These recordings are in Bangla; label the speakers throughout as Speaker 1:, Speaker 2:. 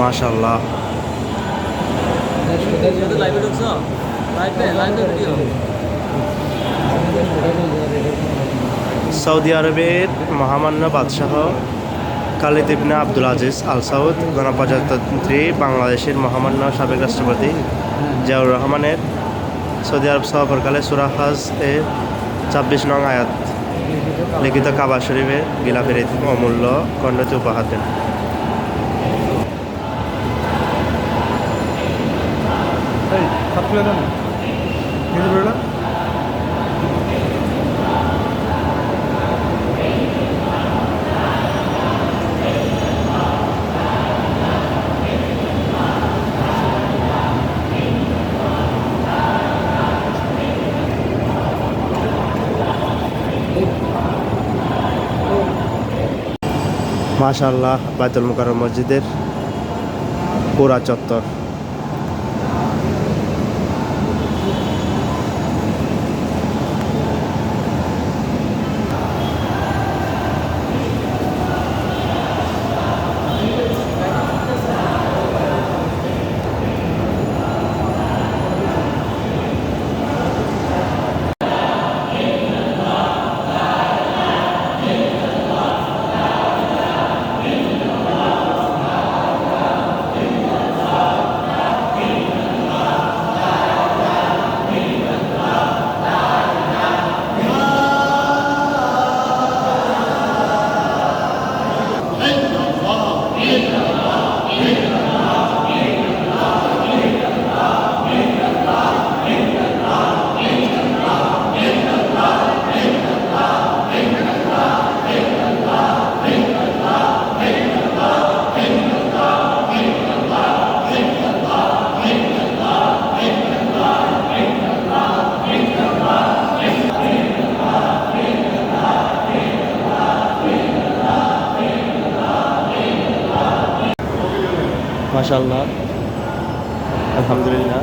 Speaker 1: মাশাল্লাহ সৌদি আরবের মহামান্য বাদশাহ খালিদ ইবনে আব্দুল আজিজ আল সাউদ, গণপ্রজাতন্ত্রী, বাংলাদেশের মহামান্য সাবেক রাষ্ট্রপতি জিয়াউর রহমানের সৌদি আরব সফরকালে সুরাহাজ এর ছাব্বিশ নং আয়াত লিখিত কাবা শরীফের গিলাফের অমূল্য খণ্ডটি উপহার দেন।
Speaker 2: খুলে না কিন্তু বেরোলাম
Speaker 1: মাশাল্লাহ মসজিদের পুরা চত্বর। মাশাল্লাহ আলহামদুলিল্লাহ।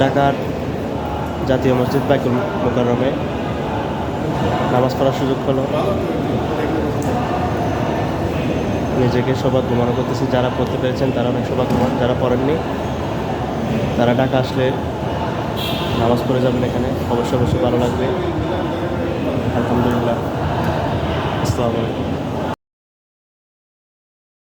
Speaker 1: ঢাকার জাতীয় মসজিদ বাইকুল মোকাররমে নামাজ পড়ার সুযোগ হলো। নিজেকে সৌভাগ্য মনে করতেছি যারা পড়তে পেরেছেন, তারা অনেক সৌভাগ্যবান, যারা পড়েননি, তারা ঢাকা আসলে নামাজ পড়ে যাবেন এখানে। অবশ্যই অবশ্যই ভালো লাগবে। আলহামদুলিল্লাহ। আসসালামু আলাইকুম।